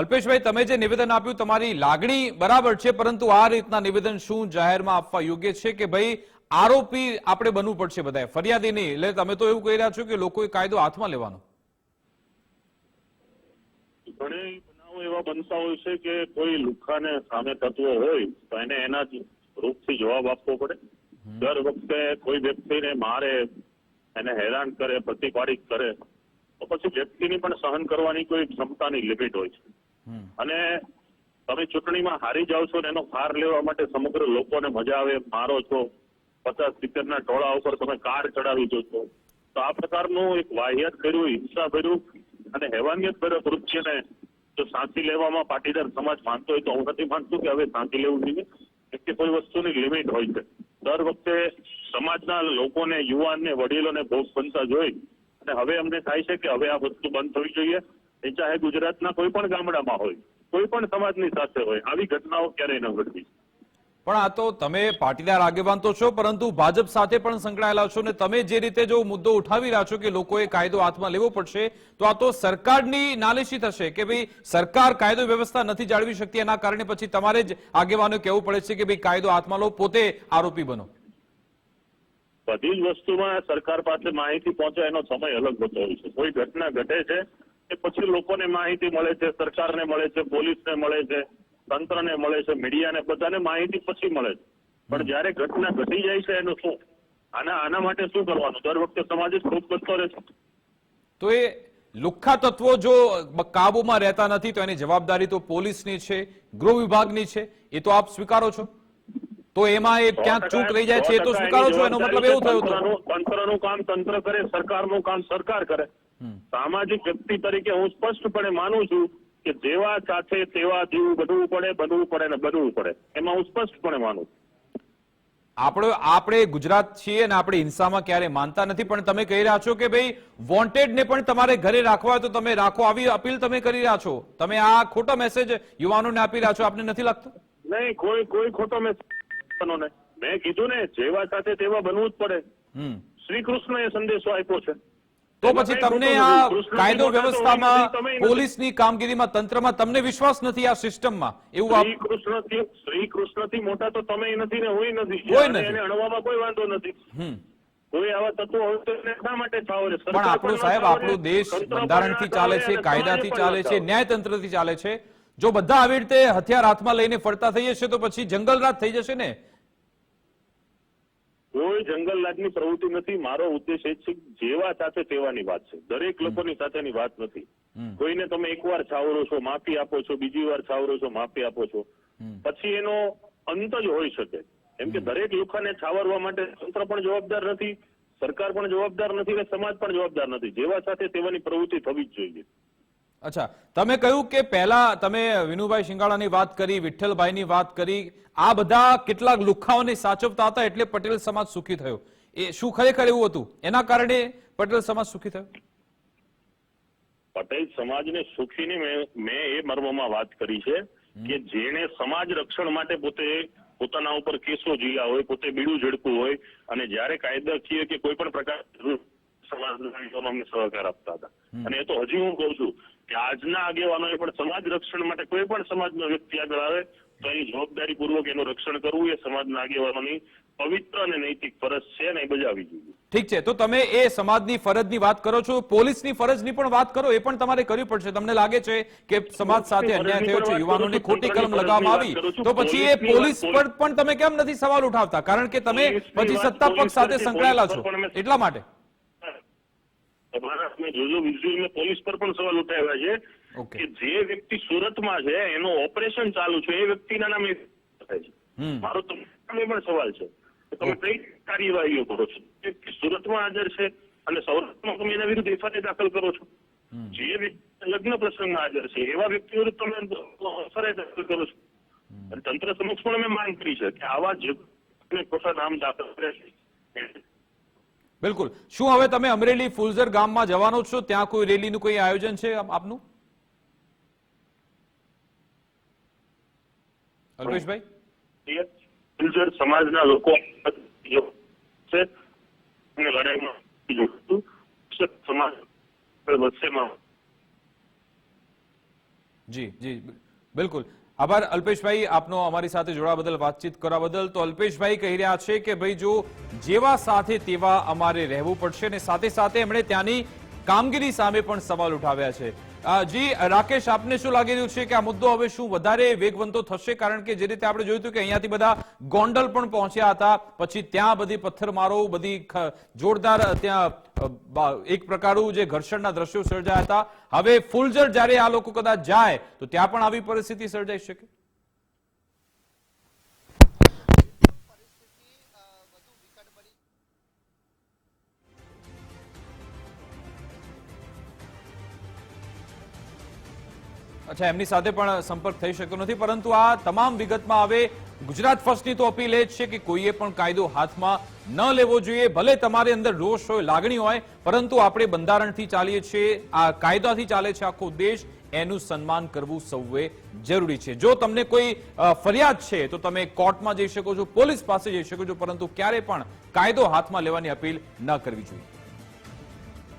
અલ્પેશભાઈ તમે જે નિવેદન આપ્યું તમારી લાગણી બરાબર છે પરંતુ આ રીતના નિવેદન શું જાહેરમાં આપવા યોગ્ય છે કે ભાઈ આરોપી આપણે બનવું પડશે બધાએ? ફરિયાદી નહીં. એટલે તમે તો એવું કહી રહ્યા છો કે લોકોએ કાયદો હાથમાં લેવાનો. ઘણી બનાવો એવા બનતા હોય છે કે કોઈ લુખાને સામે તત્વો હોય તો એને એના જ રૂપથી જવાબ આપવો પડે. દર વખતે કોઈ વ્યક્તિને મારે એને હેરાન કરે પ્રતિપાડિત કરે તો પછી વ્યક્તિની પણ સહન કરવાની કોઈ ક્ષમતાની લિમિટ હોય છે. અને તમે ચૂંટણીમાં હારી જાવ છો એનો ભાર લેવા માટે સમગ્ર લોકોને મજા આવે, મારો છો, પચાસ સિત્તેરના ટોળા ઉપર તમે કાર ચડાવી દો છો. તો આ પ્રકારનું એક વાહિયાત કર્યું હિંસા ભર્યું અને હેવાનિયત ભર્યો કૃત્યને જો શાંતિ લેવામાં પાટીદાર સમાજ માનતો હોય તો હું નથી માનતું કે હવે શાંતિ લેવું જોઈએ. એક કે કોઈ વસ્તુની લિમિટ હોય છે. દર વખતે સમાજના લોકોને, યુવાનને, વડીલોને ભોગ બનતા જોઈ અને હવે અમને થાય છે કે હવે આ વસ્તુ બંધ થવી જોઈએ. એ ચાહે ગુજરાતના કોઈ પણ ગામડામાં હોય કોઈ પણ સમાજની સાથે હોય આવી ઘટનાઓ ક્યારેય ન ઘટવી પણ આ તો તમે પાટીદાર આગેવાન તો છો પરંતુ ભાજપ સાથે પણ સંકળાયેલા છો ને તમે જે રીતે જો મુદ્દો ઉઠાવી રહ્યા છો કે લોકોએ કાયદો હાથમાં લેવો પડશે તો આ તો સરકારની નાલેશી થશે કે ભાઈ સરકાર કાયદો વ્યવસ્થા નથી જાળવી શકતી એના કારણે પછી તમારે જ આગેવાનો કહેવું પડે છે કે ભાઈ કાયદો હાથમાં લો પોતે આરોપી બનો. બધી જ વસ્તુમાં સરકાર પાસે માહિતી પહોંચે એનો સમય અલગ હોતો હોય છે. કોઈ ઘટના ઘટે છે કે પછી લોકોને માહિતી મળે છે સરકારને મળે છે પોલીસને મળે છે તંત્રને મળે છે મીડિયાને બધાને માહિતી પછી મળે છે. પણ જ્યારે ઘટના ઘટી જાય છે એનું શું? આના આના માટે શું કરવાનું? દર વખતે સમાજ જ ખોટ બનતો રહે છે. તો એ લુખ્ખા તત્વો જો કાબુમાં રહેતા નથી તો એની જવાબદારી તો પોલીસની છે ગૃહ વિભાગની છે. એ તો આપ સ્વીકારો છો. તો એમાં એ ક્યાંક ચૂક રહી જાય છે એ તો સ્વીકારો છો એનો મતલબ એવું થયું તંત્રનું કામ તંત્ર કરે સરકારનું કામ સરકાર કરે. સામાજિક વ્યક્તિ તરીકે હું સ્પષ્ટપણે માનું છું કે જેવા સાથે તેવા જીવ બનવું પડે બનવું પડે ને બનવું પડે. એમાં હું સ્પષ્ટપણે માનું છું. આપણે આપણે ગુજરાત છીએ અને આપણે હિંસામાં ક્યારે માનતા નથી પણ તમે કહી રહ્યા છો કે ભાઈ વોન્ટેડ ને પણ તમારે ઘરે રાખવા તો તમે રાખો. આવી અપીલ તમે કરી રહ્યા છો. તમે આ ખોટો મેસેજ યુવાનોને આપી રહ્યા છો. આપને નથી લાગતો? નહીં કોઈ કોઈ ખોટો મેસેજ મેં કીધું ને જેવા સાથે તેવા બનવું જ પડે. શ્રી કૃષ્ણએ સંદેશો આપ્યો છે. તો પછી તમને આ કાયદો વ્યવસ્થામાં. પોલીસની કામગીરીમાં તંત્રમાં તમને વિશ્વાસ નથી આ સિસ્ટમમાં? એવું આપ શ્રી કૃષ્ણથી શ્રી કૃષ્ણથી મોટા તો તમે નથી ને હોય નથી. કોઈ નથી. એને અણવામાં કોઈ વાંધો નથી. હમ. કોઈ આવા તત્વો હોય તો શા માટે છાવરે? પણ આપણો સાહેબ આપણો દેશ બંધારણથી ચાલે છે કાયદાથી ચાલે છે ન્યાયતંત્રથી ચાલે છે. જો બધા આવી રીતે હથિયાર હાથમાં લઈને ફરતા થઈ જશે તો પછી જંગલરાજ થઈ જશે ને? કોઈ જંગલ લાગની પ્રવૃત્તિ નથી. મારો ઉદ્દેશ એ છે જેવા સાથે તેવાની વાત છે. દરેક લોકોની સાથેની વાત નથી. કોઈને તમે એકવાર છાવરો છો માફી આપો છો બીજી વાર છાવરો છો માફી આપો છો. પછી એનો અંત જ હોઈ શકે. એમ કે દરેક લુખાને છાવરવા માટે તંત્ર પણ જવાબદાર નથી સરકાર પણ જવાબદાર નથી અને સમાજ પણ જવાબદાર નથી. જેવા સાથે તેવાની પ્રવૃત્તિ થવી જ જોઈએ. અચ્છા તમે કહ્યું કે પહેલા તમે વિનુભાઈ શિંગાળાની વાત કરી વિઠ્ઠલભાઈની વાત કરી આ બધા કેટલાક લુખાઓને સાચવતા હતા એટલે પટેલ સમાજ સુખી થયો. એ શું ખરેખર એવું હતું? એના કારણે પટેલ સમાજ સુખી થયો? પટેલ સમાજને સુખીની મેં એ મર્મમાં વાત કરી છે કે જેણે સમાજ રક્ષણ માટે પોતે પોતાના ઉપર કેસો જીયા હોય પોતે બીડું ઝડપું હોય અને જ્યારે કાયદાકીય કે કોઈ પણ પ્રકાર સમાજના અમને સહકાર આપતા હતા. અને એ તો હજી હું કહું છું કે આજના આગેવાનોએ પણ સમાજ રક્ષણ માટે કોઈ પણ સમાજનો વ્યક્તિ આગળ આવે તો એની જવાબદારી પૂર્વક એનું રક્ષણ કરવું એ સમાજના આગેવાનોની પવિત્ર અને નૈતિક ફરજ છે અને બજાવી જોઈએ. ઠીક છે. તો તમે એ સમાજની ફરજની વાત કરો છો. પોલીસની ફરજની પણ વાત કરો એ પણ તમારે કરવી પડશે. તમને લાગે છે કે સમાજ સાથે અન્યાય થયો છે યુવાનોને ખોટી કલમ લગાવવામાં આવી તો પછી એ પોલીસ પર પણ તમે કેમ નથી સવાલ ઉઠાવતા? કારણ કે તમે પછી સત્તા પક્ષ સાથે સંકળાયેલા છો. એટલા માટે. તમારા મેં જોજો વિઝ્યુઅલ પોલીસ પર પણ સવાલ ઉઠાવ્યા છે કે જે વ્યક્તિ સુરતમાં છે એનું ઓપરેશન ચાલુ છે એ વ્યક્તિના નામે થાય છે. મારો તમને પણ સવાલ છે. તમે કઈ કાર્યવાહીઓ કરો છો? સુરતમાં હાજર છે અને સૌરાષ્ટ્રમાં તમે એના વિરુદ્ધ એફઆઈઆર દાખલ કરો છો? જે વ્યક્તિ લગ્ન પ્રસંગમાં હાજર છે એવા વ્યક્તિ વિરુદ્ધ તમે એફઆઈઆર દાખલ કરો છો? તંત્ર સમક્ષ પણ અમે માંગ કરી છે કે આવા જે પ્રસાદ નામ દાખલ કરે છે. બિલકુલ. શું હવે તમે અમરેલી ફુલઝર ગામમાં જવાનો છો? ત્યાં કોઈ રેલીનું કોઈ આયોજન છે આપનું? અલ્પેશભાઈ? ફુલઝર સમાજના લોકો છે. અને લડાઈમાં સમાજ વચ્ચેમાં. જી જી. બિલકુલ. આભાર. અલ્પેશભાઈ, આપનો અમારી સાથે જોડાવા બદલ, વાતચીત કરવા બદલ. તો અલ્પેશભાઈ કહી રહ્યા છે કે ભાઈ, જો જેવા સાથે તેવા અમારે રહેવું પડશે અને સાથે સાથે એમણે ત્યાંની કામગીરી સામે પણ સવાલ ઉઠાવ્યા છે. જી, રાકેશ, આપને શું લાગી રહ્યું છે કે આ મુદ્દો હવે શું વધારે વેગવંતો થશે? કારણ કે જે રીતે આપણે જોયું હતું કે અહીંયાથી બધા ગોંડલ પણ પહોંચ્યા હતા, પછી ત્યાં બધી પથ્થરમારો, બધી જોરદાર, ત્યાં એક પ્રકારનું જે ઘર્ષણના દ્રશ્યો સર્જાયા હતા. હવે ફૂલજર જ્યારે આ લોકો કદાચ જાય, તો ત્યાં પણ આવી પરિસ્થિતિ સર્જાઈ શકે? અચ્છા, એમની સાથે પણ સંપર્ક થઈ શક્યો નથી, પરંતુ આ તમામ વિગતમાં હવે ગુજરાત ફર્સ્ટની તો અપીલ એ જ છે કે કોઈએ પણ કાયદો હાથમાં ન લેવો જોઈએ, ભલે તમારી અંદર રોષ હોય, લાગણી હોય, પરંતુ આપણે બંધારણથી ચાલીએ છીએ, આ કાયદાથી ચાલે છે આખો દેશ, એનું સન્માન કરવું સૌએ જરૂરી છે. જો તમને કોઈ ફરિયાદ છે, તો તમે કોર્ટમાં જઈ શકો છો, પોલીસ પાસે જઈ શકો છો, પરંતુ ક્યારે પણ કાયદો હાથમાં લેવાની અપીલ ન કરવી જોઈએ.